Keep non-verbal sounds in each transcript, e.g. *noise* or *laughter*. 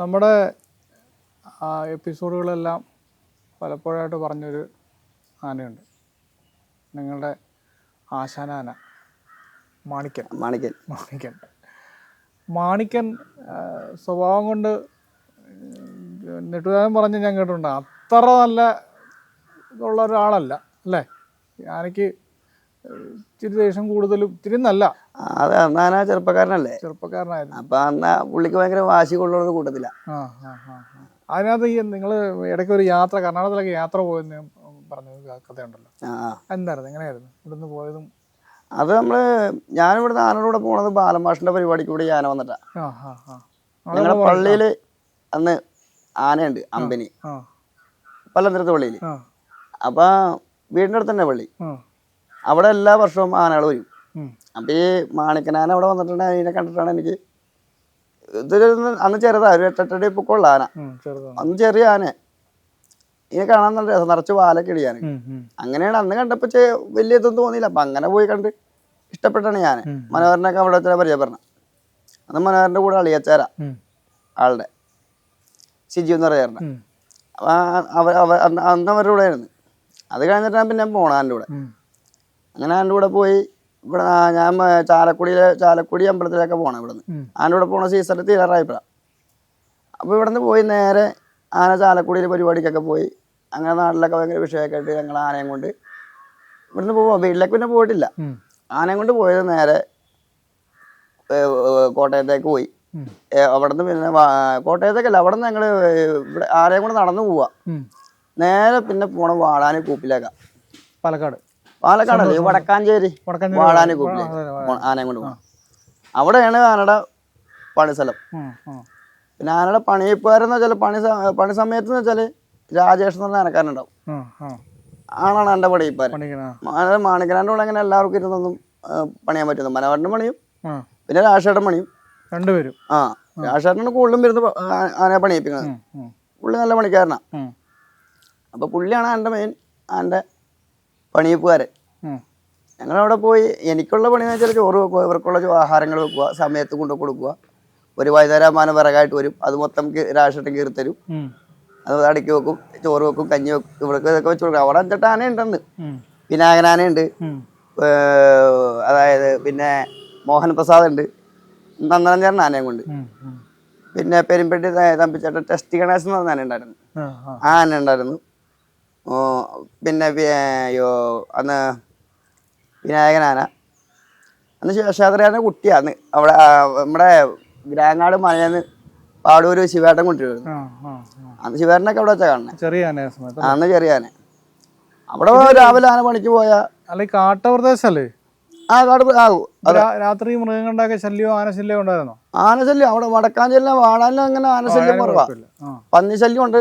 നമ്മുടെ എപ്പിസോഡുകളെല്ലാം പലപ്പോഴായിട്ട് പറഞ്ഞൊരു ആനയുണ്ട്. നിങ്ങളുടെ ആശാനാന മാണിക്കൻ. മാണിക്കൻ. മാണിക്കൻ. മാണിക്കൻ സ്വഭാവം കൊണ്ട് നെട്ടുകാരൻ പറഞ്ഞ് ഞാൻ കേട്ടിട്ടുണ്ട്. അത്ര നല്ല ഇതുള്ള ഒരാളല്ല അല്ലേ? ആനയ്ക്ക് ഇച്ചിരി ദേഷ്യം കൂടുതലും ഇത്തിരി നല്ല. അതെ അന്നാന ചെറുപ്പക്കാരനല്ലേ? ചെറുപ്പക്കാരനായിരുന്നു. അപ്പൊ അന്ന പുള്ളിക്ക് ഭയങ്കര വാശി കൊള്ളുന്നത് കൂട്ടത്തില. ആ ആ ആ ആ. അതിനകത്ത് ഈ നിങ്ങൾ ഇടയ്ക്ക് ഒരു യാത്ര കർണാടകത്തിലൊക്കെ യാത്ര പോയെന്ന് പറഞ്ഞു കഥയുണ്ടല്ലോ. എന്തായിരുന്നു? എങ്ങനെയായിരുന്നു? ഇവിടുന്ന് പോയതും? അത് നമ്മൾ ഞാനിവിടുന്ന് ആനയുടെ കൂടെ പോണത് ബാലമാഷിന്റെ പരിപാടിക്ക് കൂടി ആന വന്നിട്ടാ. ഞങ്ങളുടെ പള്ളിയിൽ അന്ന് ആനയുണ്ട് അമ്പനി. പല്ലന്തരത്തെ പള്ളിയിൽ. അപ്പൊ വീടിന്റെ അടുത്ത് തന്നെ പള്ളി അവിടെ എല്ലാ വർഷവും ആനകൾ വരും. അപ്പം ഈ മാണിക്കനാന അവിടെ വന്നിട്ടുണ്ട് അതിനെ കണ്ടിട്ടാണ് എനിക്ക് ഇതൊരു അന്ന് ചെറുതാ ഒരു എട്ടെട്ടടി പൊക്കമുള്ള ആന. അന്ന് ചെറിയ ആന. ഇനി കാണാൻ നല്ല രസം നിറച്ച് വാലൊക്കെ ഉം, അങ്ങനെയാണ് അന്ന് കണ്ടപ്പോ വലിയ ഇതൊന്നും തോന്നിയില്ല. അപ്പൊ അങ്ങനെ പോയി കണ്ട് ഇഷ്ടപ്പെട്ടാണ് ഞാൻ. മനോഹരനൊക്കെ അവിടെ വെച്ചാൽ പരിചയപ്പെടണം. അന്ന് മനോഹരന്റെ കൂടെ അളിയച്ചാര ആളുടെ സിജി എന്ന് പറയാറുണ്ട് അപ്പൊ അവ- അന്ന് അവരുടെ കൂടെ ആയിരുന്നു. അത് കഴിഞ്ഞിട്ടാണ് പിന്നെ പോണ എന്റെ കൂടെ അങ്ങനെ അവന്റെ കൂടെ പോയി ഇവിടെ ഞാൻ ചാലക്കുടിയിലെ ചാലക്കുടി അമ്പലത്തിലൊക്കെ പോകണം ഇവിടുന്ന്. അവന്റെ ആന്റെ കൂടെ പോകുന്ന സീസണിൽ തീരാറായപ്പോഴാണ് അപ്പോൾ ഇവിടുന്ന് പോയി നേരെ ആന ചാലക്കുടിയിലെ പരിപാടിക്കൊക്കെ പോയി. അങ്ങനെ നാട്ടിലൊക്കെ ഭയങ്കര വിഷയമൊക്കെ ആയിട്ട് ഞങ്ങൾ ആനയും കൊണ്ട് ഇവിടുന്ന് പോവാം. വീട്ടിലേക്ക് പിന്നെ പോയിട്ടില്ല. ആനയും കൊണ്ട് പോയത് നേരെ കോട്ടയത്തേക്ക് പോയി. അവിടുന്ന് പിന്നെ കോട്ടയത്തേക്കല്ല അവിടെ നിന്ന് ഞങ്ങൾ ഇവിടെ ആരെയും കൂടെ നടന്നു പോവാ. നേരെ പിന്നെ പോണ വാടാനും കൂപ്പിലേക്കാം. പാലക്കാട്. പാലക്കാടല്ലേ? വടക്കാഞ്ചേരി. അതെ. പോ- ആനയും കൊണ്ട് പോകണം അവിടെയാണ് ആനയുടെ പണിസ്ഥലം ഉം, ഉം, പിന്നെ ആനയുടെ പണിയിപ്പുകാരെന്ന് വെച്ചാൽ പണി പണി സമയത്ത് എന്ന് വെച്ചാൽ രാജേഷ് എന്ന് പറഞ്ഞ ആനക്കാരനുണ്ടാവും. ആണാണ് എന്റെ പണിപ്പാരൻ മാണിക്കനാന്റെ കൂടെ അങ്ങനെ എല്ലാവർക്കും ഇരുന്നൊന്നും പണിയാൻ പറ്റുന്നു മനോഹരന്റെ പണിയും പിന്നെ രാജേട്ടൻ പണിയും. രണ്ടുപേരും. ആ രാഷേട്ടനാണ് കൂടുതലും ആ- ആനയെ പണിയിപ്പിക്കുന്നത്. പുള്ളി നല്ല പണിക്കാരനാണ് അപ്പൊ പുള്ളിയാണ് എന്റെ മെയിൻ എന്റെ പണിയിപ്പുകാരൻ ഞങ്ങൾ അവിടെ പോയി എനിക്കുള്ള പണി എന്ന് വെച്ചാൽ ചോറ് വെക്കുക ഇവർക്കുള്ള ആഹാരങ്ങൾ വെക്കുക സമയത്ത് കൊണ്ടു കൊടുക്കുക. ഒരു വൈകുന്നേരമാനം വിറകായിട്ട് വരും. അത് മൊത്തം രാഷ്ട്രം കീറി തരും. അത് അടുക്കി വെക്കും ചോറ് വെക്കും കഞ്ഞി വെക്കും ഇവർക്ക് ഇതൊക്കെ വെച്ച് കൊടുക്കും. അവിടെ അഞ്ചെട്ട് ആന ഉണ്ടെന്ന് വിനായകനാനയുണ്ട് അതായത് പിന്നെ മോഹൻ പ്രസാദ് ഉണ്ട്. നന്ദനഞ്ചേരൻ ആനയും കൊണ്ട്. പിന്നെ പെരുമ്പെട്ടി തമ്പിച്ചേട്ടൻ തമ്പിച്ചേട്ട ടെസ്റ്റ് ഗണേശൻ എന്ന് പറഞ്ഞ ആന ഉണ്ടായിരുന്നു ആ, ആന ഉണ്ടായിരുന്നു പിന്നെ അന്ന് വിനായകനാന അന്ന് ശേഷാദ്രയാന കുട്ടിയാണ് അവിടെ നമ്മുടെ ഗ്രാങ്ങാട് മലയെന്ന് പാടൂര് ശിവേട്ടൻ കൊണ്ടുവരുന്നു. അന്ന് ശിവേട്ടനൊക്കെ അവിടെ വെച്ചാ കാണുന്നത് ചെറിയ അന്ന് ചെറിയ ആന. അവിടെ രാവിലെ ആന പണിക്ക് പോയാ അല്ലെ കാട്ടപ്രദേശല്ലേ? ആ കാട് രാത്രി മൃഗങ്ങളുടെയൊക്കെ ശല്യം ആനശല്യം ഉണ്ടായിരുന്നു? ആനശല്യം അവിടെ വടക്കാഞ്ചെല്ലാം വാടാനും അങ്ങനെ ആനശല്യം കുറവാ. പന്നി ശല്യം പന്നിശല്യം ഉണ്ട്.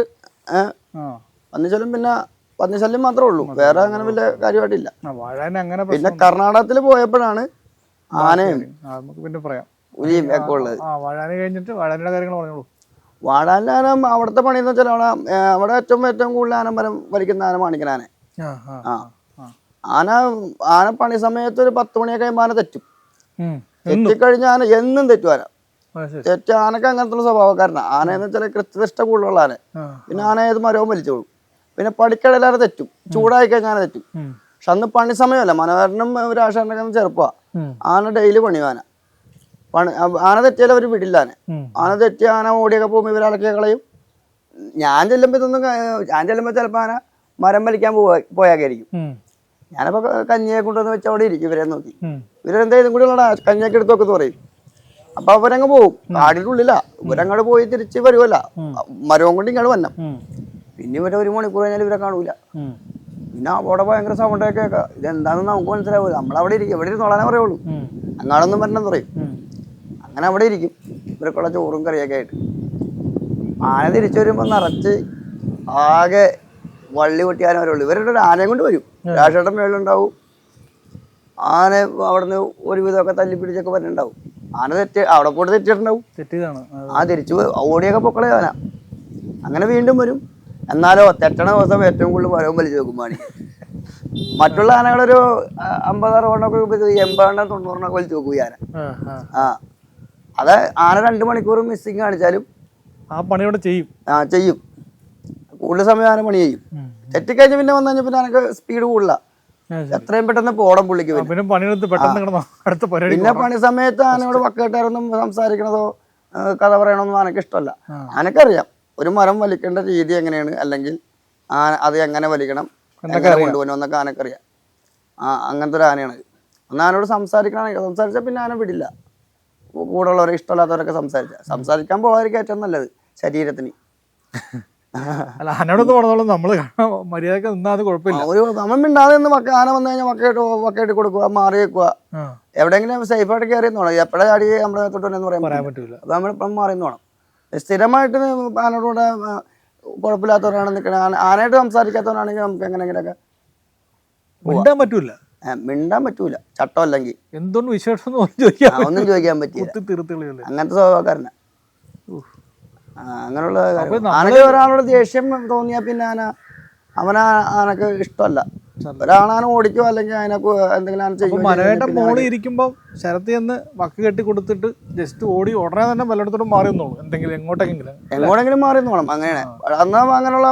പന്നിശല്യം പിന്നെ പന്നിശല്യം മാത്രമേ ഉള്ളൂ. വേറെ അങ്ങനെ വലിയ കാര്യമായിട്ടില്ല. അങ്ങനെ പിന്നെ കർണാടകത്തിൽ പോയപ്പോഴാണ് ആനയും നമുക്ക് പിന്നെ പറയാം. പുലിയും ഒക്കെ ഉള്ളത്. ആ വാഴാന് കഴിഞ്ഞിട്ട് വാഴാനിയുടെ കാര്യങ്ങൾ പറഞ്ഞോളൂ. ആന അവിടുത്തെ പണി എന്ന് വെച്ചാൽ അവിടെ അവിടെ ഏറ്റവും ഏറ്റവും കൂടുതൽ ആന മരം വലിക്കുന്ന ആന മാണിക്കനാനെ ആന. ആ. ആന ആന പണി സമയത്ത് ഒരു പത്ത് മണിയൊക്കെ കഴിയുമ്പോൾ ആന തെറ്റും. തെറ്റിക്കഴിഞ്ഞ ആന എന്നും തെറ്റും ആന. തെറ്റ. ആനക്ക് അങ്ങനത്തെ സ്വഭാവക്കാരനാണ് ആന എന്ന് വെച്ചാൽ കൃത്യനിഷ്ഠ കൂടുതലുള്ള ആന. പിന്നെ ആന ഏത് മരവും വലിച്ചോളും. പിന്നെ പടിക്കടയിലാരെ തെറ്റും. ചൂടായി കഴിഞ്ഞാൽ തെറ്റും. പക്ഷെ അന്ന് പണി സമയമല്ല. മനോഹരനും ഒരു ചെറുപ്പമാണ് ആന ഡെയിലി പണിയാന പണി ആന തെറ്റിയാൽ അവർ വിടില്ല ആന. ആന തെറ്റി ആന ഓടിയൊക്കെ പോകുമ്പോൾ ഇവരടക്കി കളയും. ഞാൻ ചെല്ലുമ്പോൾ ഇതൊന്നും ഞാൻ ചെല്ലുമ്പോൾ ചിലപ്പോൾ ആന മരം വലിക്കാൻ പോവാ പോയായിരിക്കും ഉം, ഞാനപ്പോൾ കഞ്ഞിയെ കൊണ്ടുവന്ന് വെച്ച് അവിടെ ഇരിക്കും. ഇവരെ നോക്കി. ഇവരെന്താ ഇതും കൂടി ഉള്ള കഞ്ഞിയൊക്കെ എടുത്ത് നോക്കി പറയും. അപ്പൊ അവരങ്ങ് പോകും. ഉള്ളിലാ ഇവരങ്ങോട്ട് പോയി തിരിച്ച് വരുമല്ല മരവും കൊണ്ട് ഇങ്ങോട്ട് വന്നം. പിന്നെ ഇവരെ ഒരു മണിക്കൂർ കഴിഞ്ഞാൽ ഇവരെ കാണൂല. പിന്നെ അവിടെ ഭയങ്കര സൗണ്ട് കേൾക്കാം ഇതെന്താണെന്ന് നമുക്ക് മനസ്സിലാവില്ല നമ്മളവിടെ ഇരിക്കും. എവിടെ ഇരുന്ന് ഇരുന്നോളാനേ പറയുള്ളൂ. അങ്ങാടൊന്നും വരണമെന്ന് പറയും. അങ്ങനെ അവിടെ ഇരിക്കും. ഇവർക്കുള്ള ചോറും കറിയൊക്കെ ആയിട്ട്. ആന തിരിച്ചു വരുമ്പോൾ നിറച്ച് ആകെ വള്ളി പൊട്ടി ആന വരുള്ളൂ. ഇവരുടെ ഒരു ആനയും കൊണ്ട് വരും. രാഷേട്ടൻ മേളിലുണ്ടാവും. ആന അവിടുന്ന് ഒരുവിധമൊക്കെ തല്ലി പിടിച്ചൊക്കെ വരുന്നുണ്ടാവും ആന തെറ്റ് അവിടെ പോയിട്ട് തെറ്റിയിട്ടുണ്ടാവും. ആ തിരിച്ചു ഓടിയൊക്കെ പൊക്കളെ ആന അങ്ങനെ വീണ്ടും വരും. എന്നാലോ തെറ്റണ ദിവസം ഏറ്റവും കൂടുതൽ വരവും വലിച്ചു നോക്കുമ്പോൾ മറ്റുള്ള ആനകളൊരു അമ്പതാറ് അമ്പത് അറുപതെണ്ണൊക്കെ എൺപതെണ്ണം തൊണ്ണൂറെണ്ണൊക്കെ വലിച്ചു നോക്കും ഈ ആന ആ, അത് ആന രണ്ട് മണിക്കൂർ മിസ്സിങ് കാണിച്ചാലും ആ പണിയോടെ ചെയ്യും. ആ ചെയ്യും. കൂടുതൽ സമയം ആന പണി ചെയ്യും. തെറ്റിക്കഴിഞ്ഞ് പിന്നെ വന്നു കഴിഞ്ഞാൽ പിന്നെ ആനക്ക് സ്പീഡ് കൂടുതല. ആ, എത്രയും പെട്ടെന്ന് പോടം പുള്ളിക്ക് പിന്നെ. പണിയെടുത്ത് പെട്ടെന്ന് അടുത്ത പരിപാടി പിന്നെ പണി. സമയത്ത് ആനയോട് വക്കേട്ടാരൊന്നും സംസാരിക്കണതോ കഥ പറയണതൊന്നും ആനക്ക് ഇഷ്ടമല്ല. ആനക്കറിയാം. ഒരു മരം വലിക്കേണ്ട രീതി എങ്ങനെയാണ്? അല്ലെങ്കിൽ ആന അത് എങ്ങനെ വലിക്കണം? എങ്ങനെ കൊണ്ടുപോകണം? എന്നൊക്കെ ആനക്കറിയാം ആ അങ്ങനത്തെ ഒരു ആനയാണ്. ഒന്ന് ആനോട് സംസാരിക്കണമെങ്കിൽ സംസാരിച്ചാൽ പിന്നെ ആന വിടില്ല. കൂടെ ഉള്ളവരെ ഇഷ്ടമില്ലാത്തവരൊക്കെ സംസാരിച്ച. സംസാരിക്കാൻ പോകാതിരിക്കും ഏറ്റവും നല്ലത് ശരീരത്തിന്. അല്ല ആനയോടൊന്ന് പറഞ്ഞോളും നമ്മൾ മര്യാദയ്ക്ക് നിന്നാ അത് കുഴപ്പമില്ല. ഒരു നമ്മൾ മിണ്ടാതെ നിന്ന് മക്ക ആന വന്നു കഴിഞ്ഞാൽ മക്കയിട്ട് മക്കയിട്ട് കൊടുക്കുക മാറി വെക്കുക. എവിടെയെങ്കിലും സേഫായിട്ട് കയറി എപ്പോഴാടി നമ്മളെ ചാടി നമ്മുടെ തൊട്ട് പറയാൻ പറ്റില്ല. അപ്പൊ അത് നമ്മൾ മാറി മാറി തോണം സ്ഥിരമായിട്ട് ആനോടുകൂടെ കുഴപ്പമില്ലാത്തവരാണ് നിൽക്കണ ആനയായിട്ട് സംസാരിക്കാത്തവരാണെങ്കിൽ നമുക്ക് എങ്ങനെയെങ്കിലൊക്കെ മിണ്ടാൻ പറ്റൂല. മിണ്ടാൻ പറ്റൂല. ചട്ടം അല്ലെങ്കിൽ. എന്തുകൊണ്ട് വിശേഷം ഒന്നും ചോദിക്കാൻ പറ്റില്ല. അങ്ങനത്തെ സ്വഭാവക്കാരന. അങ്ങനെയുള്ള ആനക്ക് ഒരാളോട് ദേഷ്യം തോന്നിയാൽ പിന്നെ ആന അവനാ ആനക്ക് ഇഷ്ടമല്ല. ഒരാളാന ഓടിക്കോ അല്ലെങ്കിൽ അതിനൊക്കെ എന്തെങ്കിലും ആണ് ചെയ്യുകയോ മനവേട്ട മോൾ പിന്നെ മോളി ഇരിക്കുമ്പോ ശരത്ത് എന്ന് വക്ക് കെട്ടി കൊടുത്തിട്ട് ജസ്റ്റ് ഓടി ഉടനെ തന്നെ വല്ലയിടത്തോടും മാറി നിന്നോളൂ. എന്തെങ്കിലും എങ്ങോട്ടെങ്കിലും എങ്ങോട്ടെങ്കിലും മാറി നോണം അങ്ങനെയാണ്. അന്ന് അങ്ങനെയുള്ള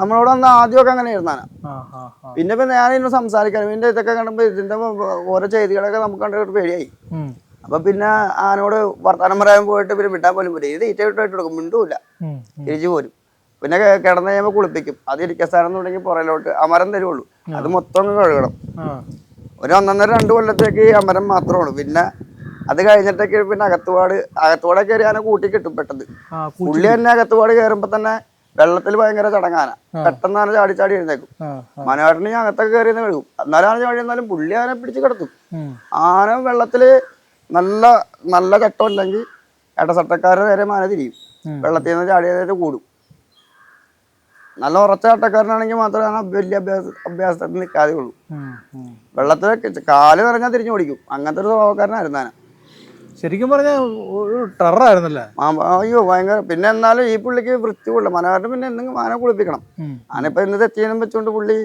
നമ്മളോട് അന്ന് ആദ്യമൊക്കെ അങ്ങനെ ഇരുന്നാണ് പിന്നെ ഇപ്പൊ ഞാൻ ഇന്ന് സംസാരിക്കാനും ഇതിന്റെ ഇതൊക്കെ കണ്ടപ്പോ ഇതിന്റെ ഓരോ ചെയ്തികളൊക്കെ നമുക്ക് കണ്ടിട്ട് പേടിയായി. അപ്പൊ പിന്നെ ആനോട് വർത്തമാനം പറയാൻ പോയിട്ട് പിന്നെ വിട്ടാൻ പോലും പറ്റും ഇത് ഈറ്റ വിട്ടായിട്ട് കൊടുക്കും. മിണ്ടൂല. തിരിച്ചു പോരും. പിന്നെ കിടന്നു കഴിയുമ്പോൾ കുളിപ്പിക്കും. അത് ഇരിക്കാൻ സ്ഥലം തുടങ്ങി പുറയിലോട്ട് അമരം തരുള്ളൂ. അത് മൊത്തം കഴുകണം. ഒരു ഒന്നൊന്നര രണ്ട് കൊല്ലത്തേക്ക് ഈ അമരം മാത്രമാണ് പിന്നെ അത് കഴിഞ്ഞിട്ടൊക്കെ പിന്നെ അകത്തുപാട് അകത്തുപാടെ കയറി ആന കൂട്ടി കിട്ടും കു- പുള്ളി തന്നെ അകത്തുപാട് കയറുമ്പോ തന്നെ വെള്ളത്തിൽ ഭയങ്കര ചടങ്ങാന. പെട്ടെന്ന് ആന ചാടി ചാടി എഴുന്നേക്കും. മനോഹരണി മനോഹരന് ഞാൻ അകത്തൊക്കെ കയറി കഴുകും. എന്നാലും ആന ചാടി എന്നാലും പുള്ളി ആന പിടിച്ച് കിടത്തും. ആന വെള്ളത്തിൽ നല്ല നല്ല ചട്ടം ഇല്ലെങ്കിൽ ഇടസട്ടക്കാരുടെ നേരെ മാന തിരിയും. വെള്ളത്തിൽ നിന്ന് ചാടിയതായിട്ട് കൂടും. നല്ല ഉറച്ച ആട്ടക്കാരനാണെങ്കിൽ മാത്രമേ ആ വലിയ അഭ്യാസ അഭ്യാസത്തിൽ നിൽക്കാതെ ഉള്ളൂ ഉം, ഉം. വെള്ളത്തിൽ കാൽ നിറഞ്ഞാൽ തിരിഞ്ഞു ഓടിക്കും. അങ്ങനത്തെ ഒരു സ്വഭാവക്കാരനായിരുന്നു ആന ശരിക്കും പറഞ്ഞാൽ ഒരു ടെററായിരുന്നല്ലേ? അയ്യോ ഭയങ്കര. പിന്നെ എന്നാലും ഈ പുള്ളിക്ക് വൃത്തി കൊള്ളും മനോഹരൻ പിന്നെ എന്തെങ്കിലും ആന കുളിപ്പിക്കണം. ഉം, ആനയിപ്പോ ഇന്ന് തെറ്റിയനും വെച്ചുകൊണ്ട് പുള്ളി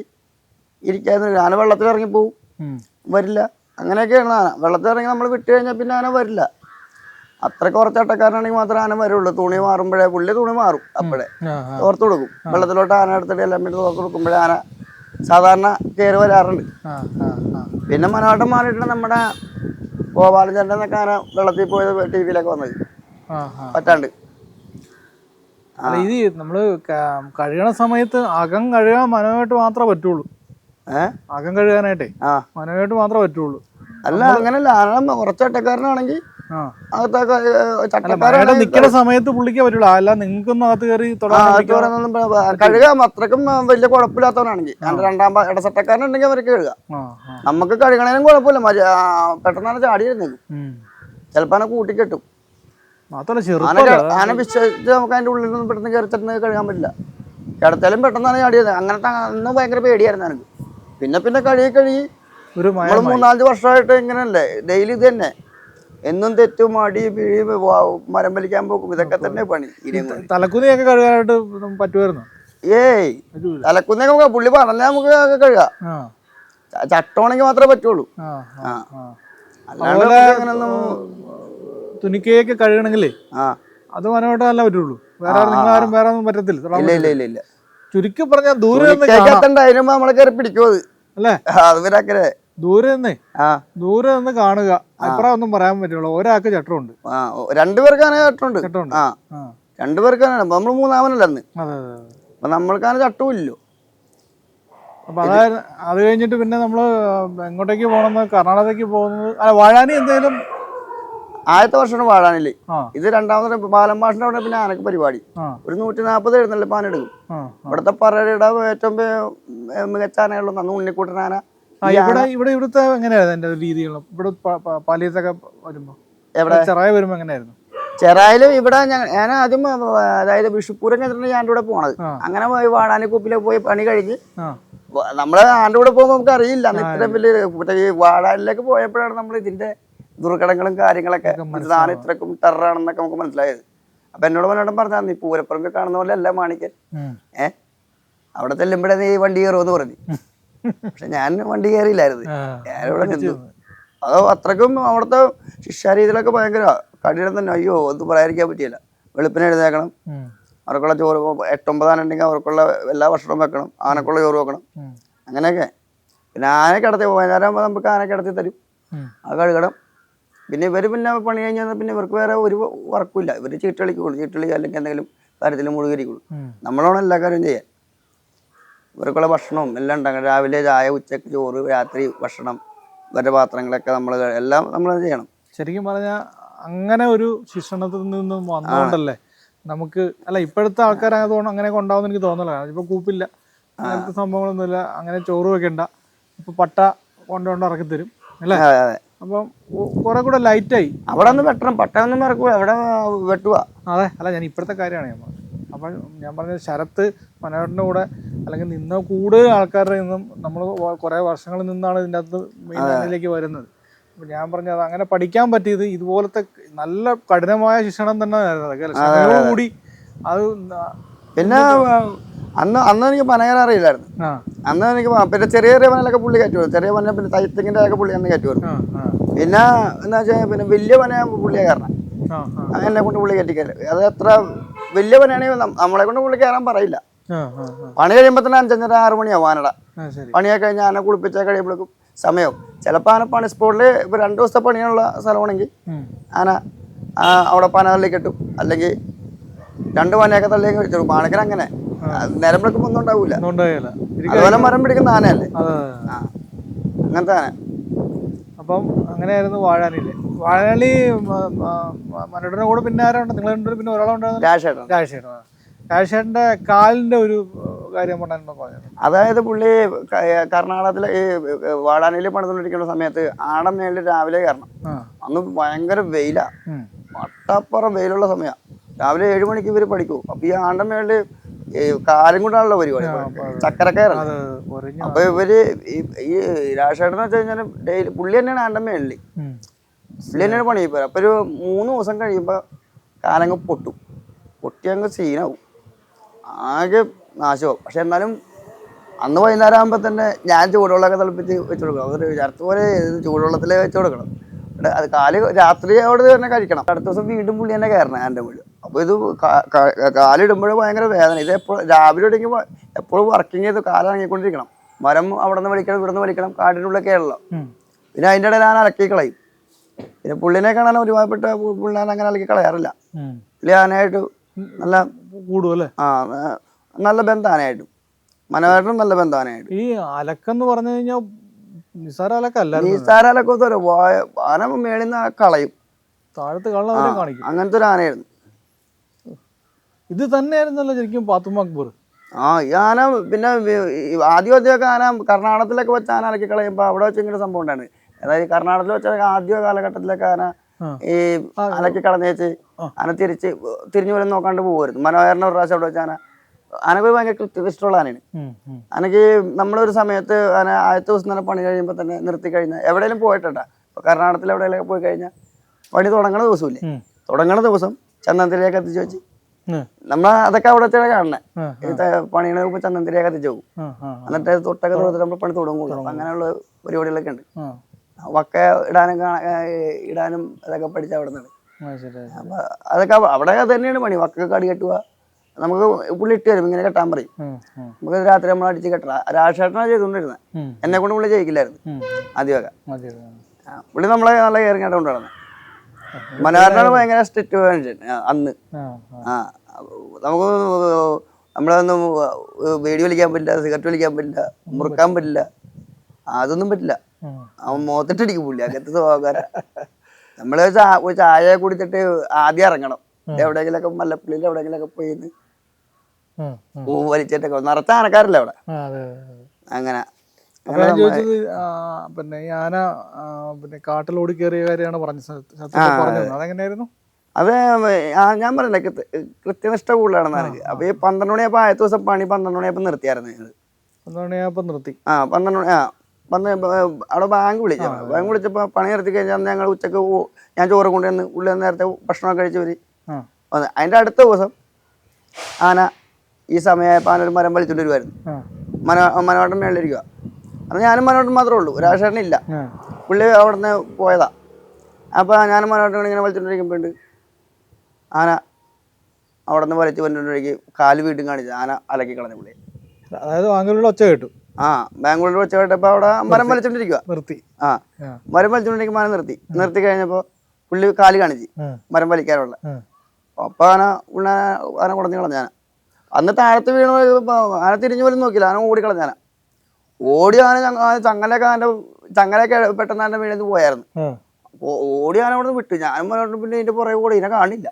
ഇരിക്കാതെ ആന വെള്ളത്തിൽ ഇറങ്ങിപ്പോവും പോവും വരില്ല. അങ്ങനെയൊക്കെയാണ് ആന വെള്ളത്തിൽ ഇറങ്ങി നമ്മൾ വിട്ട് കഴിഞ്ഞാൽ പിന്നെ ആന വരില്ല. അത്ര കുറച്ച് കുറച്ചട്ടക്കാരനാണെങ്കിൽ മാത്രമേ ആന വരുള്ളൂ. തുണി മാറുമ്പോഴേ പുള്ളി തുണി മാറും അപ്പോഴേ. തോർത്ത് കൊടുക്കും. വെള്ളത്തിലോട്ട് ആന എടുത്തിട്ട് എല്ലാം വേണ്ടി തോർത്ത് കൊടുക്കുമ്പോഴേ ആന സാധാരണ കയറി വരാറുണ്ട്. പിന്നെ മനോട്ടം മാറിയിട്ട് നമ്മുടെ ഗോപാലചന്ദ്രൻ എന്നൊക്കെ ആന വെള്ളത്തിൽ പോയത് ടി വിയിലൊക്കെ വന്നത്. പറ്റാണ്ട്. ഇത് നമ്മൾ കഴുകണ സമയത്ത് അകം കഴുകാൻ മനോട്ട് മാത്രമേ പറ്റുള്ളൂ. അകം കഴുകാനായിട്ടേ മനോട്ട് മാത്രമേ പറ്റുള്ളൂ. അല്ല അങ്ങനല്ല. ആന കുറച്ചട്ടക്കാരനാണെങ്കിൽ ആ അകത്തൊക്കെ നിൽക്കുന്ന സമയത്ത് പുള്ളിക്ക് പറ്റുള്ളൂ. അല്ല നിങ്ങൾക്കൊന്നും അകത്ത് കയറി കഴുകാം. അത്രക്കും വലിയ കുഴപ്പമില്ലാത്തവനാണെങ്കിൽ. ഞാൻ രണ്ടാം ഇടസട്ടക്കാരനുണ്ടെങ്കിൽ അവർക്ക് കഴുകാം. നമുക്ക് കഴുകണേനും കുഴപ്പമില്ല. പെട്ടെന്നാണ് ചാടി ചിലപ്പോ ആന കൂട്ടിക്കെട്ടും അങ്ങനെ ആന വിശ്വസിച്ച് നമുക്ക് അതിന്റെ ഉള്ളിൽ നിന്ന് പെട്ടെന്ന് കയറി ചെന്ന് കഴുകാൻ പറ്റില്ല. കിടത്താലും പെട്ടെന്നാണ് ചാടിയത്. അങ്ങനത്തെ അന്ന് ഭയങ്കര പേടിയായിരുന്നു എനിക്ക്. പിന്നെ പിന്നെ കഴുകി കഴുകി. ഒരു മൂന്നാലഞ്ച് വർഷമായിട്ട് ഇങ്ങനെയല്ലേ? ഡെയിലി ഇത് തന്നെ. എന്നും തെറ്റും അടി പിഴി മരം വലിക്കാൻ പോകും. ഇതൊക്കെ തന്നെ പണി. തലക്കുന്നൊക്കെ. കഴുകാനായിട്ട് പറ്റുമായിരുന്നു? ഏയ് തലക്കുന്ന നമുക്ക് പുള്ളി പറഞ്ഞാൽ നമുക്ക് കഴുകാ. ചട്ടമാണെങ്കിൽ മാത്രമേ പറ്റുള്ളൂ. അല്ലാണ്ട് നമുക്ക് അങ്ങനെയൊന്നും കഴുകണമെങ്കിലേ അത് മനോട്ടല്ല പറ്റുള്ളൂ. വേറെ ആരും- നിങ്ങൾ ആരും വേറെ ഒന്നും പറ്റത്തില്ല. ഇല്ല ഇല്ല ഇല്ല ഇല്ല. ചുരുക്കി പറഞ്ഞാൽ ദൂരെ നമ്മളെ കയറി പിടിക്കും അത്. അല്ലേ? ആ, അത് വരാക്കരെ ദൂരെ നിന്നേ ദൂരെ നിന്ന് കാണുക. അഭിപ്രായം ഒന്നും പറയാൻ പറ്റുള്ളൂ ഒരാൾക്ക് ചട്ടമുണ്ട്. രണ്ടുപേർക്കാണ് ചട്ടമുണ്ട്. ചട്ടമുണ്ട്. ആ. നമ്മൾ മൂന്നാമനല്ല അന്ന്? അപ്പൊ നമ്മൾക്കാണ് ചട്ടമില്ലല്ലോ അപ്പൊ അതായത് അത് കഴിഞ്ഞിട്ട് പിന്നെ നമ്മൾ എങ്ങോട്ടേക്ക് പോകണമെന്ന് കർണാടകയ്ക്ക് പോകുന്നത് അല്ല വാഴാനി എന്തെങ്കിലും ആദ്യത്തെ വർഷമാണ് വാഴാനില്ലേ ഇത് രണ്ടാമത്തെ ബാലൻ മാഷിന്റെ അവിടെ പിന്നെ ആനക്ക് പരിപാടി. ഒരു നൂറ്റി നാൽപ്പത് എഴുന്നള്ളി പാനെടുക്കും ഇവിടുത്തെ പറയുടെ ഏറ്റവും മികച്ച ആനയുള്ളൂ അന്ന് ഉണ്ണിക്കൂട്ടൻ ആന ഇവിടെ ഇവിടെ ഇവിടുത്തെ എങ്ങനെയായിരുന്നു എന്റെ രീതികളും? ഇവിടെ പാലിയത്തൊക്കെ വരുമ്പോ? എവിടെ? ചെറായ വരുമ്പോ എങ്ങനെയായിരുന്നു? ചെറായാലും ഇവിടെ ഞാൻ ഞാൻ ആദ്യം അതായത് വിഷുപ്പൂരം കഴിഞ്ഞിട്ടാണ് ഞാൻ ഇവിടെ പോണത്. അങ്ങനെ പോയി വാടാനിക്കുപ്പിലേക്ക് പോയി പണി കഴിഞ്ഞ് നമ്മൾ ആന്റെ കൂടെ പോകുമ്പോൾ നമുക്ക് അറിയില്ല ഇത്ര ഇത്രയും വലിയ മറ്റേ ഈ വാടാനിലേക്ക് പോയപ്പോഴാണ് നമ്മൾ ഇതിന്റെ ദുർഘടങ്ങളും കാര്യങ്ങളൊക്കെ സാധനം ഇത്രക്കും ടെററാണെന്നൊക്കെ നമുക്ക് മനസ്സിലായത്. അപ്പൊ എന്നോട് മനോടം പറഞ്ഞാൽ നീ പൂരപ്പുറമ്പ് കാണുന്ന പോലെ അല്ല മാണിക്കൻ. ഏഹ് അവിടെ ചെല്ലുമ്പോഴേ നീ വണ്ടി കയറുമെന്ന് പറഞ്ഞു. പക്ഷെ ഞാൻ വണ്ടി കയറിയില്ലായിരുന്നു. ഞാനിവിടെ നിന്നു. അത് അത്രക്കും അവിടുത്തെ ശിക്ഷാരീതിയിലൊക്കെ ഭയങ്കര കഠിനം തന്നെ. അയ്യോ ഒന്നും പറയാതിരിക്കാൻ പറ്റിയില്ല. വെളുപ്പിനെ എഴുതേക്കണം ഉം. അവർക്കുള്ള ചോറ് ഇപ്പൊ എട്ടൊമ്പത് ഉണ്ടെങ്കിൽ അവർക്കുള്ള എല്ലാ ഭക്ഷണവും വെക്കണം. ആനക്കുള്ള ചോറ് വെക്കണം. അങ്ങനെയൊക്കെ. പിന്നെ ആന കിടത്തി വൈകുന്നേരം ആകുമ്പോൾ നമുക്ക് ആന കിടത്തി തരും. അത് കഴുകണം. പിന്നെ ഇവർ പിന്നെ പണി കഴിഞ്ഞാൽ പിന്നെ ഇവർക്ക് വേറെ ഒരു വർക്കും ഇല്ല. ഇവർ ചീട്ടളിക്കുള്ളൂ ചീട്ടളി അല്ലെങ്കിൽ എന്തെങ്കിലും കാര്യത്തിൽ മുഴുകരിക്കുള്ളൂ. നമ്മളാണ് എല്ലാ കാര്യവും ചെയ്യാൻ ഇവർക്കുള്ള ഭക്ഷണവും എല്ലാം ഉണ്ടാക്കണം രാവിലെ ചായ ഉച്ചയ്ക്ക് ചോറ് രാത്രി ഭക്ഷണം ഇവരുടെ പാത്രങ്ങളൊക്കെ നമ്മൾ എല്ലാം നമ്മൾ ചെയ്യണം. ശരിക്കും പറഞ്ഞാൽ അങ്ങനെ ഒരു ശിക്ഷണത്തിൽ നിന്നും വന്നുകൊണ്ടല്ലേ നമുക്ക് അല്ല ഇപ്പോഴത്തെ ആൾക്കാർ തോന്നുന്നു അങ്ങനെയൊക്കെ ഉണ്ടാവും എനിക്ക് കാരണം ഇപ്പൊ കൂപ്പില്ല. അങ്ങനത്തെ സംഭവങ്ങളൊന്നുമില്ല. അങ്ങനെ ചോറ് വെക്കണ്ട. ഇപ്പൊ പട്ട കൊണ്ടുകൊണ്ട് ഇറക്കി തരും അല്ലേ അപ്പം കുറെ കൂടെ ലൈറ്റായി. അവിടെ ഒന്ന് വെട്ടണം. പട്ടയൊന്നും മറക്കുക അവിടെ വെട്ടുക അതെ. അല്ല ഞാൻ ഇപ്പോഴത്തെ കാര്യമാണ് ഞാൻ പറഞ്ഞത്. അപ്പം ഞാൻ പറഞ്ഞ ശരത്ത് മനോഹരന്റെ കൂടെ അല്ലെങ്കിൽ നിന്ന കൂടുതൽ ആൾക്കാരുടെ നിന്നും നമ്മൾ കുറേ വർഷങ്ങളിൽ നിന്നാണ് ഇതിന്റെ അകത്ത് മെയിൻ ലൈനിലേക്ക് വരുന്നത്. അപ്പം ഞാൻ പറഞ്ഞത് അങ്ങനെ പഠിക്കാൻ പറ്റിയത് ഇതുപോലത്തെ നല്ല കഠിനമായ ശിക്ഷണം തന്നെ ആയിരുന്നു? ക്ഷമയോടുകൂടി അത് പിന്നെ അന്ന് അന്ന് എനിക്ക് പനകര അറിയില്ലായിരുന്നു. അന്ന് എനിക്ക് പിന്നെ ചെറിയ ചെറിയ പനലൊക്കെ പുള്ളി കയറ്റി വരും ചെറിയ പന പിന്നെ തൈത്തിങ്ങിന്റെ ഒക്കെ പുള്ളി അന്ന് കയറ്റി വരും ആ ആ. പിന്നെ എന്താ വെച്ചാൽ പിന്നെ വലിയ പന പുള്ളിയെ കയറണം. എന്നെ കൊണ്ട് പുള്ളി കയറ്റി കയറി അത് എത്ര വലിയ പനയാണെങ്കിൽ നമ്മളെ കൊണ്ട് പുള്ളി കയറാൻ പറയില്ല. പണി കഴിയുമ്പോൾ തന്നെ അഞ്ചഞ്ചര ആറ് മണിയാവും ആനട ആ ശരി പണിയൊക്കെ കഴിഞ്ഞ് ആന കുളിപ്പിച്ചാൽ കഴിയുമ്പോഴേക്കും സമയവും ചിലപ്പോൾ ആന പണി സ്പോട്ടിൽ ഇപ്പൊ രണ്ട് ദിവസത്തെ പണിയുള്ള സ്ഥലമാണെങ്കിൽ. ആന ആ, അവിടെ പനകളിലേക്ക് കിട്ടും അല്ലെങ്കിൽ രണ്ട് പനയൊക്കെ തള്ളിയൊക്കെ വെച്ചു പാണക്കൻ അങ്ങനെ നേരം വിളക്കുമ്പോൾ ഒന്നും ഉണ്ടാവില്ല ഒന്നും അതുപോലെ മരം പിടിക്കുന്ന ആനയല്ലേ അങ്ങനത്തെ ആന അപ്പം അങ്ങനെയായിരുന്നു വാഴാനില്ലേ വാഴാനി മനോഹരന്റെ കൂടെ പിന്നെ നിങ്ങൾ രണ്ടുപേരും പിന്നെ ഒരാളുണ്ടായിരുന്നു രാജേട്ടൻ രാജശേഖരൻ രാജശേഖരന്റെ കാലിന്റെ ഒരു കാര്യം പറഞ്ഞത്. അതായത് പുള്ളി കർണാടകത്തിലെ ഈ വാടാനയിൽ പണിതുകൊണ്ടിരിക്കുന്ന സമയത്ത് ആടം മേളിൽ രാവിലെ കയറണം. അന്ന് ഭയങ്കര വെയിലാ. വട്ടപ്പുറം വെയിലുള്ള സമയാ. രാവിലെ ഏഴു മണിക്ക് ഇവർ പഠിക്കൂ. അപ്പൊ ഈ ആണ്ടം മേളിൽ കാലം കൊണ്ടാണല്ലോ പരിപാടി. ചക്കരക്കയറ അപ്പൊ ഇവർ ഈ- രാഷേട്ടൻ വെച്ച് കഴിഞ്ഞാൽ ഡെയിലി പുള്ളി തന്നെയാണ് ആണ്ടം മേളിൽ. പുള്ളി തന്നെയാണ് പണി അപ്പൊ ഒരു മൂന്ന് ദിവസം കഴിയുമ്പോ കാലങ്ങ് പൊട്ടും. പൊട്ടി അങ്ങ് സീനാവും. ആകെ നാശമാവും പക്ഷെ എന്നാലും അന്ന് വൈകുന്നേരം ആകുമ്പോൾ തന്നെ ഞാൻ ചൂടുവെള്ളമൊക്കെ തിളപ്പിച്ച് വെച്ച് കൊടുക്കണം. അതൊരു വിചാരത്ത് പോലെ ചൂടുവെള്ളത്തിലേ ചൂടുവെള്ളത്തിൽ വെച്ച് കൊടുക്കണം. അത് കാൽ രാത്രി അവിടെ തന്നെ കഴിക്കണം. അടുത്ത ദിവസം വീണ്ടും പുള്ളി തന്നെ കയറണം എന്റെ വീട് അപ്പോൾ ഇത് കാ- കാ- ഭയങ്കര വേദന. ഇത് എപ്പോഴും രാവിലെ ഇടയ്ക്ക് എപ്പോഴും വർക്കിംഗ് ചെയ്ത് കാലിറങ്ങിക്കൊണ്ടിരിക്കണം മരം അവിടെ നിന്ന് വലിക്കണം ഇവിടെ നിന്ന് വലിക്കണം കാടിന്റെ ഉള്ളിലൊക്കെ ആണല്ലോ പിന്നെ അതിന്റെ ഇടയിൽ ഞാൻ അലക്കി കളയും. പിന്നെ പുള്ളിനെ കാണാൻ ഒരുപാട് പുള്ളി ഞാൻ അങ്ങനെ അലക്കി കളയാറില്ല. പുള്ളി ആനായിട്ട് നല്ല കൂടും അല്ലേ ആ നല്ല ബന്ധാനായിട്ടും മനോഹരനും നല്ല ബന്ധാനായിട്ടും ഈ അലക്കെന്ന് പറഞ്ഞു കഴിഞ്ഞാൽ നിസാര അലക്കല്ല നിസാര വായ- ആന മേളിൽ നിന്ന് കളയും. താഴത്ത് കള്ളവരെ കാണിക്കും. അങ്ങനത്തെ ഒരു ആനയായിരുന്നു. ഇത് തന്നെയായിരുന്നല്ലോ ശരിക്കും പാത്തുമ്മ അക്ബർ. ആ ഈ ആന പിന്നെ ആദ്യം ആദ്യമൊക്കെ ആന കർണാടകത്തിലൊക്കെ വെച്ച് ആന അലക്കി കളയുമ്പോൾ അവിടെ വെച്ച് ഇങ്ങനെ സംഭവം ഉണ്ടായിരുന്നു. അതായത് കർണാടകത്തിൽ വെച്ച ആദ്യ കാലഘട്ടത്തിലൊക്കെ ആന. ഈ അലക്കി കളഞ്ഞേച്ച് അന തിരിച്ച് തിരിഞ്ഞു പോലും നോക്കാണ്ട് പോകുമായിരുന്നു മനോഹരനെ ഒരു പ്രാവശ്യം അവിടെ വെച്ച് ആന ആനക്ക് ഭയങ്കര കൃത്യ ഇഷ്ടമുള്ള ആനയാണ്. അനക്ക് നമ്മളൊരു സമയത്ത് ആന ആദ്യത്തെ ദിവസം തന്നെ പണി കഴിയുമ്പോൾ തന്നെ നിർത്തി കഴിഞ്ഞാൽ എവിടെയെങ്കിലും പോയിട്ടുണ്ടാ. ഇപ്പൊ കർണാടകത്തിൽ എവിടെയെങ്കിലും പോയി കഴിഞ്ഞാൽ പണി തുടങ്ങണ ദിവസമില്ലേ. തുടങ്ങണ ദിവസം ചന്ദനത്തിരിയൊക്കെ എത്തിച്ചു വെച്ച്. നമ്മൾ അതൊക്കെ അവിടെ വെച്ചാണ് കാണണേ. പണിയുടെ ഈ ത- പണിയണ മുമ്പ് ചന്ദനത്തിരിയൊക്കെ എത്തിച്ചു പോകും എന്നിട്ട് തൊട്ടൊക്കെ തൊടുത്തിട്ട് നമ്മൾ പണി തുടങ്ങുള്ളൂ. അങ്ങനെയുള്ള പരിപാടികളൊക്കെ ഉണ്ട്. വക്ക ഇടാനും ഇടാനും അതൊക്കെ പഠിച്ച അവിടെ നിന്നാണ്. അപ്പൊ അതൊക്കെ അവ- അവിടെ തന്നെയാണ് പണി. വക്കൊക്കെ അടി കെട്ടുക. നമുക്ക് പുള്ളി ഇട്ട് തരും ഇങ്ങനെ കെട്ടാൻ പറയും. നമുക്ക് രാത്രി നമ്മൾ അടിച്ച് കെട്ടണം. രാജേഷേട്ടനാണ് ചെയ്തുകൊണ്ടിരുന്നത് എന്നെ കൊണ്ട് പുള്ളി ജയിക്കില്ലായിരുന്നു. ആദ്യമൊക്കെ പുള്ളി നമ്മളെ നല്ല കയറി കേട്ടോണ്ട് കൊണ്ടുവരണം മനോഹരനാണ് ഭയങ്കര സ്ട്രിക്റ്റ് മനുഷ്യൻ അന്ന്. ആ, നമുക്ക് നമ്മളൊന്നും വേടി വലിക്കാൻ പറ്റില്ല സിഗരറ്റ് വലിക്കാൻ പറ്റില്ല മുറുക്കാൻ പറ്റില്ല. അതൊന്നും പറ്റില്ല. അവൻ മോത്തിട്ടടിക്കും പുള്ളി അങ്ങനത്തെ സ്വഭാവക്കാരൻ. നമ്മൾ ഒരു ചായ കുടിച്ചിട്ട് ആദ്യം ഇറങ്ങണം. എവിടെയെങ്കിലൊക്കെ മല്ലപ്പള്ളിയിൽ എവിടെയെങ്കിലൊക്കെ പോയി. പൂ വലിച്ചിട്ടൊക്കെ നിറച്ച ആനക്കാരല്ലേ അവിടെ. അങ്ങനെ. അപ്പൊ ഞാൻ പിന്നെ പിന്നെ കാട്ടിലോടി കയറിയ കാര്യമാണ് പറഞ്ഞത്. അതെങ്ങനെയായിരുന്നു? അത് ഞാൻ പറഞ്ഞ കൃത്യ- കൃത്യനിഷ്ഠ കൂടുതലാണെന്ന് എനിക്ക് അപ്പൊ ഈ പന്ത്രണ്ട് മണിയപ്പോ ആദ്യത്തെ ദിവസം പണി പന്ത്രണ്ട് മണിയപ്പോ നിർത്തിയായിരുന്നു എന്താണ് ഞാൻ നിർത്തി. ആ പന്ത്രണ്ട് മണി ആ. പന്ത്രണ്ട് അവിടെ ബാങ്ക് വിളിച്ചു. ബാങ്ക് വിളിച്ചപ്പോൾ പണി നിർത്തി കഴിഞ്ഞാൽ അന്ന് ഞങ്ങൾ ഉച്ചയ്ക്ക് ഞാൻ ചോറ് കൊണ്ടുവന്ന് ഉള്ളിൽ നേരത്തെ ഭക്ഷണമൊക്കെ കഴിച്ചവർ വന്ന് അതിന്റെ അടുത്ത ദിവസം ആന ഈ സമയമായപ്പോൾ ആന ഒരു മരം വലിച്ചോണ്ട് വരുമായിരുന്നു മനോ മനോട്ടൻ മേളിലിരിക്കുക അന്ന് ഞാനും മനോട്ടൻ മാത്രമേ ഉള്ളൂ രാജേട്ടനില്ല ആ. പുള്ളി അവിടെ നിന്ന് പോയതാ. അപ്പോൾ ഞാനും മനോട്ടൻ ഇങ്ങനെ വലിച്ചോണ്ടിരിക്കുമ്പോഴുണ്ട് ആന അവിടെ നിന്ന് വലിച്ചു വന്നിട്ടുണ്ടെങ്കിൽ കാൽ വീണ്ടും കാണിച്ചു ആന അലക്കി കളഞ്ഞ പുള്ളി അതായത് വാങ്ങലുള്ള ഒച്ച കേട്ടു. ആ ബാംഗ്ലൂരിൽ വെച്ച് കേട്ടപ്പോ അവിടെ മരം വലിച്ചോണ്ടിരിക്കുക നിർത്തി. ആ മരം വലിച്ചോണ്ടിരിക്കും മരം നിർത്തി. നിർത്തി കഴിഞ്ഞപ്പോ പുള്ളി കാൽ കാണിച്ച്. മരം വലിക്കാനുള്ള. അപ്പൊ ആന ഉള്ള ആന കുടഞ്ഞു കളഞ്ഞാന അന്ന് താഴത്ത് വീണ ആന തിരിഞ്ഞു പോലും നോക്കില്ല ആന ഓടി കളഞ്ഞാന ഓടി ആന ചങ്ങലൊക്കെ ആന ചങ്ങലൊക്കെ പെട്ടെന്ന് ആന വീണത് പോയായിരുന്നു. ഓടി ആന അവിടെ നിന്ന് വിട്ടു. ഞാനും പറഞ്ഞിട്ട് പിന്നെ ഇതിന്റെ പുറകെ കൂടെ ഇതിനെ കാണില്ല.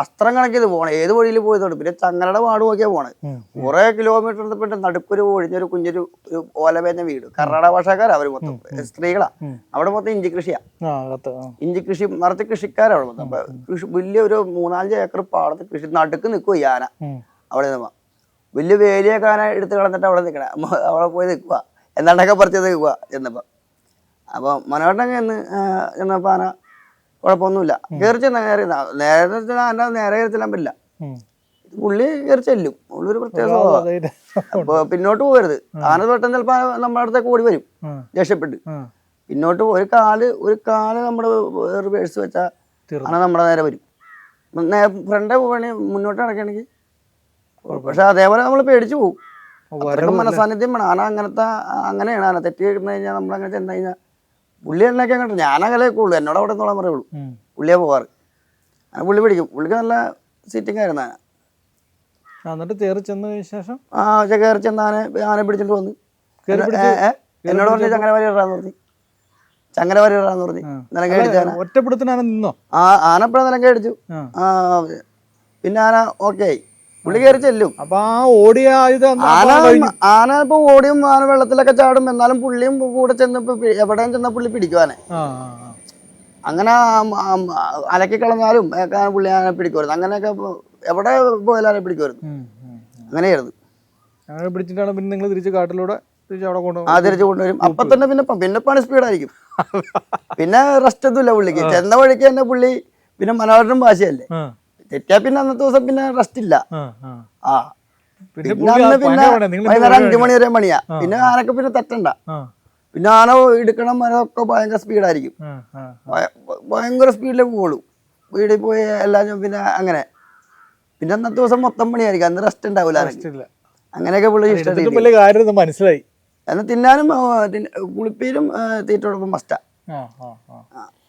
അസ്ത്രം പോണേ ഏത് വഴിയിൽ പോയതോട് പിന്നെ ചങ്ങലയുടെ വാട് നോക്കിയാ പോണേ. കുറെ കിലോമീറ്റർ പിന്നെ നടുക്കൊരു ഒഴിഞ്ഞൊരു കുഞ്ഞൊരു ഓലവേഞ്ഞ വീട്. കർണാടക ഭാഷക്കാരാ അവർ മൊത്തം. സ്ത്രീകളാ. അവിടെ മൊത്തം ഇഞ്ചി കൃഷിയാ. ഇഞ്ചി കൃഷി നിറച്ച് കൃഷിക്കാരാണ് അവിടെ മൊത്തം. കൃഷി വലിയ ഒരു മൂന്നാലഞ്ച് ഏക്കർ പാടത്ത് കൃഷി നടുക്ക് നിൽക്കുക ആന. അവിടെ നിന്ന് വലിയ വേലിയൊക്കെ ആന എടുത്ത് കളഞ്ഞിട്ട് അവിടെ നിൽക്കണേ. അവിടെ പോയി നിൽക്കുക എന്താണ്ടൊക്കെ പറിച്ചത് നിൽക്കുക എന്നപ്പോ അപ്പൊ മനോഹരനൊക്കെ എന്ന് ചെന്നപ്പോ ആന കുഴപ്പമൊന്നുമില്ല. കയറി ചെന്ന കയറി നേരെ നേരെ കയറി ചെല്ലാൻ പറ്റില്ല. പുള്ളി കയറി ചെല്ലും. പുള്ളി ഒരു പ്രത്യേക പിന്നോട്ട് പോകരുത്. ആന പെട്ടെന്ന് ചിലപ്പോ നമ്മുടെ അടുത്തേക്ക് ഓടി വരും. രക്ഷപ്പെട്ട്. പിന്നോട്ട് ഒരു കാൽ ഒരു കാൽ നമ്മുടെ റിവേഴ്സ് വെച്ചാൽ. ആന നമ്മുടെ നേരെ വരും. ഫ്രണ്ടേ പോവാണെങ്കിൽ മുന്നോട്ട് നടക്കുകയാണെങ്കിൽ പക്ഷെ അതേപോലെ നമ്മൾ പേടിച്ചു പോകും മനസാന്നിധ്യം വേണം. ആന അങ്ങനത്തെ അങ്ങനെയാണ്. ആന തെറ്റി കഴിഞ്ഞാൽ നമ്മളങ്ങനെ ചെന്ന് കഴിഞ്ഞാൽ പുള്ളി എന്നൊക്കെ കണ്ടു ഞാൻ അങ്ങനെ ഉള്ളൂ എന്നോട് അവിടെ നിന്നോളാൻ പറയുള്ളൂ. പുള്ളിയെ പോവാറ്. അങ്ങനെ പുള്ളി പിടിക്കും. പുള്ളിക്ക് നല്ല സീറ്റിംഗ് ആയിരുന്നു ആന എന്നിട്ട് കയറി ചെന്നതിന് ശേഷം? ആ കയറി ചെന്ന് ആന ആന പിടിച്ചിട്ട് വന്നു. എന്നോട് പറഞ്ഞു വരി ഇടാന്ന് പറഞ്ഞു. ചങ്ങല വരി ഇടാന്ന് പറഞ്ഞു. നിലം കയടിച്ചു ആന ഒറ്റപ്പെടുത്തിനാണ് നിന്നോ? ആ ആനപ്പഴ നിലം കയടിച്ചു ആ. പിന്നെ ആന ഓക്കെ ആയി. പുള്ളി കയറി ചെല്ലും. അപ്പൊ ആ ഓടിയ ആന. ആന ഇപ്പൊ ഓടിയും ആന വെള്ളത്തിലൊക്കെ ചാടും. എന്നാലും പുള്ളിയും കൂടെ ചെന്നപ്പോ എവിടെയും ചെന്ന പുള്ളി പിടിക്കുവാനെ. അങ്ങനെ അലക്കി കളഞ്ഞാലും ഒക്കെ പുള്ളി ആനെ പിടിക്കുമായിരുന്നു. അങ്ങനെയൊക്കെ എവിടെ പോയാലും ആനെ പിടിക്കുമായിരുന്നു. അങ്ങനെയായിരുന്നു. അങ്ങനെ പിടിച്ചിട്ടാണ് പിന്നെ നിങ്ങൾ തിരിച്ച് കാട്ടിലൂടെ തിരിച്ച് അവിടെ ആ തിരിച്ചു കൊണ്ടുവരും. അപ്പൊ തന്നെ പിന്നെ പിന്നെ പണി സ്പീഡായിരിക്കും *laughs* പിന്നെ റെസ്റ്റ് ഒന്നുമില്ല പുള്ളിക്ക്. ചെന്ന വഴിക്ക് തന്നെ പുള്ളി പിന്നെ മനോഹരനും ഭാഷയല്ലേ ആ തെറ്റിയാ പിന്നെ അന്നത്തെ ദിവസം പിന്നെ റെസ്റ്റ് ഇല്ല ആ. പിന്നെ അന്ന് പിന്നെ വൈകുന്നേരം അഞ്ചു? മണി വരെ പണിയാ. പിന്നെ ആനൊക്കെ പിന്നെ തെറ്റണ്ട പിന്നെ ആന എടുക്കണം മരമൊക്കെ ഭയങ്കര സ്പീഡായിരിക്കും. ഭയങ്കര സ്പീഡിലേ പോകുള്ളൂ വീട്ടിൽ പോയി എല്ലാം പിന്നെ അങ്ങനെ. പിന്നെ അന്നത്തെ ദിവസം മൊത്തം പണിയായിരിക്കും. അന്ന് റെസ്റ്റ് ഉണ്ടാവില്ല അങ്ങനെയൊക്കെ പുള്ളി ഇഷ്ടം മനസ്സിലായി. എന്നാൽ തിന്നാനും കുളിപ്പീരും ആ, മസ്റ്റാ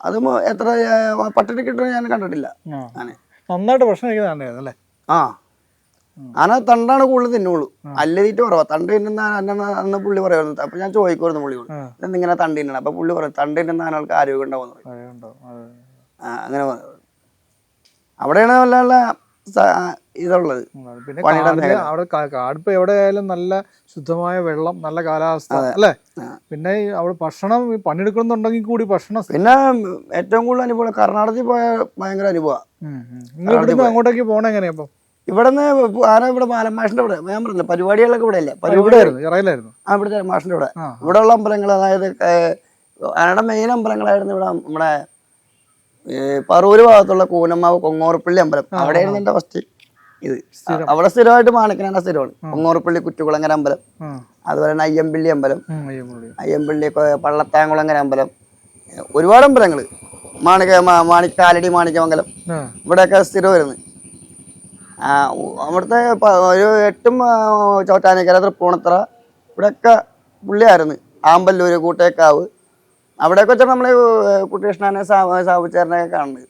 അതും എത്ര പട്ടിണി കിട്ടുന്ന ഞാൻ കണ്ടിട്ടില്ല. ആ. നന്നായിട്ട് ഭക്ഷണം കഴിക്കുന്ന അല്ലേ? ആ. ആന തണ്ടാണ് കൂടുതൽ തിന്നുള്ളൂ. അല്ല തീറ്റ കുറവാ. തണ്ട് തിന്നുന്ന അന്ന് പുള്ളി പറയുമായിരുന്നു അപ്പൊ ഞാൻ ചോദിക്കുമായിരുന്നു പുള്ളിയോട്. ഇങ്ങനെ തണ്ട് തിന്നണം? അപ്പൊ പുള്ളി പറയും തണ്ട് തിന്നുന്ന ആൾക്ക് ആരോഗ്യം ഉണ്ടാവും ഉണ്ടോ അങ്ങനെ. അവിടെയാണ് സ- ഇതുള്ളത്. പിന്നെ കാടിൽ അവിടെ കാടിപ്പോ എവിടെ ആയാലും നല്ല ശുദ്ധമായ വെള്ളം നല്ല കാലാവസ്ഥ അല്ലേ? പിന്നെ അവിടെ ഭക്ഷണം പണിയെടുക്കണമെന്നുണ്ടെങ്കിൽ കൂടി ഭക്ഷണം പിന്നെ ഏറ്റവും കൂടുതൽ അനുഭവം കർണാടകത്തിൽ പോയ ഭയങ്കര അനുഭവം. ഇവിടുന്ന് അങ്ങോട്ടേക്ക് പോണേ എങ്ങനെയാ അപ്പൊ ഇവിടെ നിന്ന് ആന ഇവിടെ ബാലമാഷിന്റെ ഇവിടെ? ഞാൻ പറഞ്ഞില്ല പരിപാടികളൊക്കെ ഇവിടെ അല്ലേ പരിപാടി ഇവിടെയായിരുന്നു ഇറയിലായിരുന്നു. ആ ഇവിടുത്തെ മാഷിന്റെ ഇവിടെ. ഇവിടെ ഉള്ള അമ്പലങ്ങൾ അതായത് ആരുടെ മെയിൻ അമ്പലങ്ങളായിരുന്നു ഇവിടെ നമ്മുടെ പറൂര് ഭാഗത്തുള്ള കൂനമ്മാവ് കൊങ്ങോറപ്പള്ളി അമ്പലം. അവിടെയായിരുന്നു എന്റെ ഫസ്റ്റ് ഇത്. അവിടെ സ്ഥിരമായിട്ട് മാണിക്കനാണ് സ്ഥിരമാണ്. കൊങ്ങോറപ്പള്ളി കുറ്റുകുളങ്ങര അമ്പലം. അതുപോലെ തന്നെ അയ്യമ്പള്ളി അമ്പലം. അയ്യമ്പുള്ളി. പള്ളത്താങ്കുളങ്ങര അമ്പലം. ഒരുപാട് അമ്പലങ്ങൾ മാണിക്ക മാണിക്ക കാലടി മാണിക്കമംഗലം ഇവിടെയൊക്കെ സ്ഥിരം വരുന്നത് അവിടുത്തെ ഒരു എട്ടും ചോറ്റാനിക്കര തൃപ്പൂണിത്തറ. ഇവിടെയൊക്കെ പുള്ളിയായിരുന്നു. ആമ്പല്ലൂര് കൂട്ടേക്കാവ്. അവിടെയൊക്കെ വെച്ചാൽ നമ്മൾ കുട്ടികൃഷ്ണനെ സാബുച്ചേരനെയൊക്കെ കാണുന്നത്.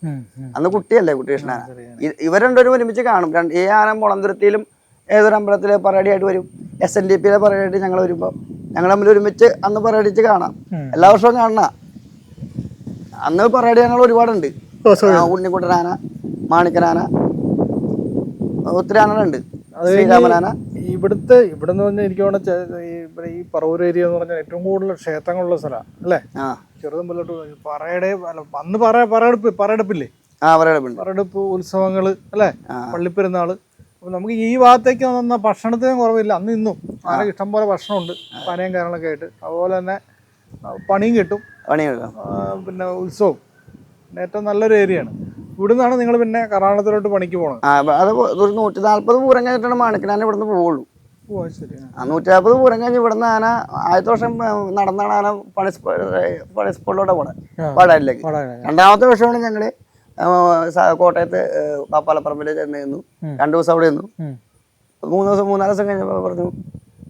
അന്ന് കുട്ടിയല്ലേ കുട്ടികൃഷ്ണന ഇവർ രണ്ടുപേരും ഒരുമിച്ച് കാണും. രണ്ട് ഈ ആന മുളന്തുരത്തിയിലും ഏതൊരു അമ്പലത്തിലെ പരാടിയായിട്ട് വരും. എസ് എൻ ഡി പിയിലെ പരാടിയായിട്ട് ഞങ്ങൾ വരുമ്പോൾ ഞങ്ങൾ തമ്മിൽ ഒരുമിച്ച് അന്ന് പരാടിച്ച് കാണാം. എല്ലാ വർഷവും കാണണ. അന്ന് പരാടി ഞങ്ങൾ ഒരുപാടുണ്ട്. ഉണ്ണിക്കുട്ടനാന മാണിക്കനാന ഒത്തിരി ആനകളുണ്ട് ശ്രീരാമനാന ഇവിടുത്തെ ഇവിടെ നിന്ന് പറഞ്ഞാൽ എനിക്ക് വേണമെങ്കിൽ ഈ പറവൂർ ഏരിയ എന്ന് പറഞ്ഞാൽ ഏറ്റവും കൂടുതൽ ക്ഷേത്രങ്ങളുള്ള സ്ഥലമാണ് അല്ലേ? ചെറുതും മുന്നോട്ട് പറയുടെ അല്ല അന്ന് പറ പറയെടുപ്പ് പറയെടുപ്പില്ലേ? പറയെടുപ്പ് ഉത്സവങ്ങൾ അല്ലേ. പള്ളിപ്പെരുന്നാൾ. അപ്പൊ നമുക്ക് ഈ ഭാഗത്തേക്ക് വന്ന ഭക്ഷണത്തിനും കുറവില്ല. അന്ന് ഇന്നും ആനക്ക് ഇഷ്ടം പോലെ ഭക്ഷണമുണ്ട് പനയും കാര്യങ്ങളൊക്കെ ആയിട്ട്. അതുപോലെ തന്നെ പണിയും കിട്ടും. പണിയും പിന്നെ ഉത്സവം. പിന്നെ ഏറ്റവും നല്ലൊരു ഏരിയയാണ് ഇവിടുന്നാണ് നിങ്ങൾ പിന്നെ കർണാടകത്തിലോട്ട് പണിക്ക് പോകണം അത് ഒരു നൂറ്റി നാല്പത് പൂരം കഴിഞ്ഞിട്ടാണ് മാണിക്കനാന ഇവിടുന്ന് പോവുള്ളൂ. നൂറ്റി നാൽപ്പത് പൂരം കഴിഞ്ഞ് ഇവിടുന്ന് ആന ആദ്യത്തെ വർഷം നടന്നാണ് ആന പണി പണി പോണത് ആ. പാടാനിലേക്ക് രണ്ടാമത്തെ വർഷമാണ് ഞങ്ങൾ കോട്ടയത്ത് പാപ്പാലപ്പറമ്പിൽ ചെന്ന് നിന്നു രണ്ടു ദിവസം അവിടെ നിന്നു മൂന്ന് ദിവസം മൂന്നാൽ ദിവസം കഴിഞ്ഞപ്പോൾ പറഞ്ഞു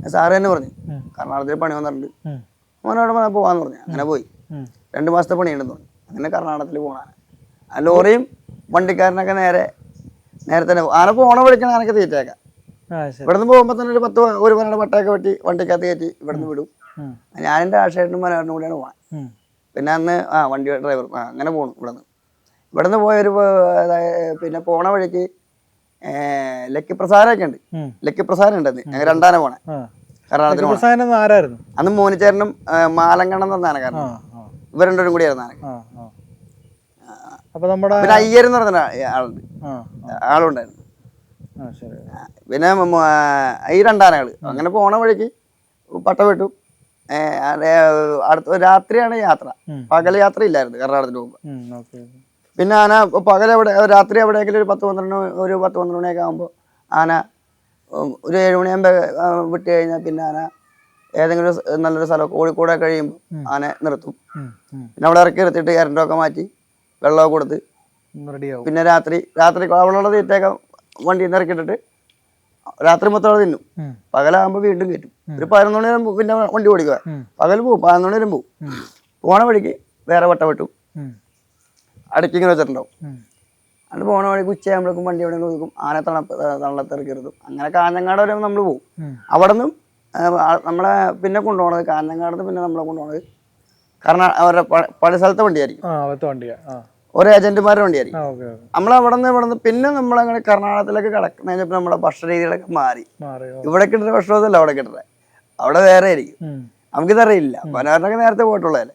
സാറ് തന്നെ പറഞ്ഞു. കർണാടകത്തിൽ പണി വന്നിട്ടുണ്ട്. മോനോട് പോവാന്ന് പറഞ്ഞു. അങ്ങനെ പോയി. രണ്ടു മാസത്തെ പണിയുണ്ടെന്ന് പറഞ്ഞു. അങ്ങനെ കർണാടകത്തിൽ പോകണാണ് ആ ലോറിയും വണ്ടിക്കാരനൊക്കെ നേരെ നേരെ തന്നെ. ആന പോണ വഴിക്കാണ് ആനക്ക് തീറ്റേക്കാം ഇവിടുന്ന് പോകുമ്പോൾ തന്നെ ഒരു പത്ത് ഒരു പന്ത്രണ്ട് പട്ടയൊക്കെ വെട്ടി വണ്ടിക്കകത്ത് കയറ്റി ഇവിടുന്ന് വിടും. ഞാൻ ഞാനെന്റെ ആശേട്ടനും മനോഹരനും കൂടിയാണ് പോവാൻ. പിന്നെ അന്ന് ആ വണ്ടി ഡ്രൈവർ ആ അങ്ങനെ പോണു ഇവിടുന്ന്. ഇവിടുന്ന് പോയൊരു പിന്നെ പോണ വഴിക്ക് ലക്കി പ്രസാദൊക്കെ ഉണ്ട്. ലക്കി പ്രസാദം ഉണ്ടെന്ന് ഞങ്ങൾ രണ്ടാന പോണേ. കർണാടകത്തിന് അന്ന് മോനിച്ചേരനും മാലങ്കണ്ണം തന്നാണ് കാരണം ഇവരണ്ടും കൂടി ആയിരുന്നു രണ്ടുപേരും കൂടിയായിരുന്നു ആനക്ക്. അപ്പൊ നമ്മുടെ പിന്നെ അയ്യരെന്ന് പറഞ്ഞ ആളുണ്ട് ആ ആളുണ്ടായിരുന്നു. പിന്നെ ഈ രണ്ടാനകൾ അങ്ങനെ പോണ വഴിക്ക് പട്ട വിട്ടു. അടുത്ത രാത്രിയാണ് യാത്ര. പകൽ യാത്ര ഇല്ലായിരുന്നു കർണാടകത്തിന് മുമ്പ് പിന്നെ ആന പകൽ എവിടെ രാത്രി എവിടെയെങ്കിലും ഒരു പത്ത് പന്ത്രണ്ട് ഒരു പത്ത് പന്ത്രണ്ട് മണിയൊക്കെ ആകുമ്പോൾ ആന ഒരു ഏഴ് മണിയാകുമ്പോൾ വിട്ട് കഴിഞ്ഞാൽ പിന്നെ ആന ഏതെങ്കിലും നല്ലൊരു സ്ഥലം കോഴിക്കോടെ കഴിയുമ്പോൾ ആന നിർത്തും. പിന്നെ അവിടെ ഇറക്കി നിർത്തിയിട്ട് കരണ്ടൊക്കെ മാറ്റി വെള്ളമൊക്കെ കൊടുത്ത് റെഡിയാവും. പിന്നെ രാത്രി രാത്രി അവളുള്ള തീറ്റയൊക്കെ വണ്ടിയിൽ നിന്ന് ഇറക്കിയിട്ടിട്ട് രാത്രി മൊത്തം അവിടെ തിന്നും പകലാകുമ്പോ പകലാകുമ്പോൾ വീണ്ടും കയറ്റും. ഒരു പതിനൊന്ന് മണി വരെ പിന്നെ വണ്ടി ഓടിക്കുക പകൽ പോകും പതിനൊന്ന് മണി വരെ പോവും പോണ വഴിക്ക് വേറെ വട്ട വെട്ടും. അടുക്കി ഇങ്ങനെ വെച്ചിട്ടുണ്ടാവും. അത് പോണ വഴിക്ക് ഉച്ചയാകുമ്പോഴേക്കും വണ്ടി എവിടെ ഒതുക്കും. ആന തണുപ്പ് തള്ളത്തിറക്കരുതും അങ്ങനെ കാഞ്ഞങ്ങാട് വരെ നമ്മൾ പോകും. അവിടെ നിന്നും നമ്മളെ പിന്നെ കൊണ്ടുപോകണത് കാഞ്ഞങ്ങാട് നിന്ന് പിന്നെ നമ്മളെ കൊണ്ടുപോകണത് കാരണം അവരുടെ പഴയ സ്ഥലത്തെ വണ്ടിയായിരിക്കും. ഓരോ ഏജന്റുമാരുടെ വണ്ടിയായിരിക്കും. നമ്മൾ അവിടെ നിന്ന് ഇവിടെ നിന്ന് പിന്നെ നമ്മളങ്ങനെ കർണാടകത്തിലേക്ക് കിടക്കുന്ന കഴിഞ്ഞപ്പോൾ നമ്മുടെ ഭക്ഷണ രീതികളൊക്കെ മാറി. ഇവിടെ കിട്ടുന്ന ഭക്ഷണമൊന്നുമല്ല അവിടെ കിട്ടുന്നത്. അവിടെ വേറെ ആയിരിക്കും. നമുക്ക് നമുക്കിതറിയില്ല. മനോഹരനൊക്കെ നേരത്തെ പോയിട്ടുള്ളതല്ലേ.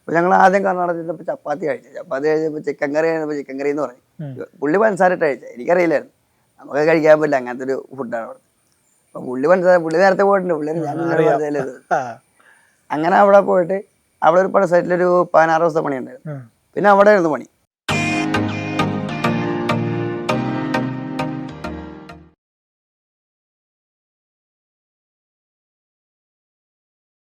അപ്പൊ ഞങ്ങൾ ആദ്യം കർണാടകത്തിൽ ചെന്നപ്പോൾ ചപ്പാത്തി കഴിച്ചു. ചപ്പാത്തി കഴിച്ചപ്പോൾ ചിക്കൻ കറി കഴിഞ്ഞപ്പോൾ ചിക്കൻ കറി എന്ന് പറഞ്ഞു പുള്ളി പഞ്ചസാരട്ട് കഴിച്ചു. എനിക്കറിയില്ലായിരുന്നു. നമുക്ക് കഴിക്കാൻ പറ്റില്ല. അങ്ങനത്തെ ഒരു ഫുഡാണ് അവിടെ അപ്പൊ പുള്ളി പഞ്ചസാര പുള്ളി നേരത്തെ പോയിട്ടുണ്ട്. പുള്ളി ഞാൻ അങ്ങനെ അവിടെ പോയിട്ട് അവിടെ ഒരു പണി സൈറ്റിലൊരു പതിനാറ് ദിവസത്തെ പണിയുണ്ടായിരുന്നു. പിന്നെ അവിടെ ആയിരുന്നു പണി.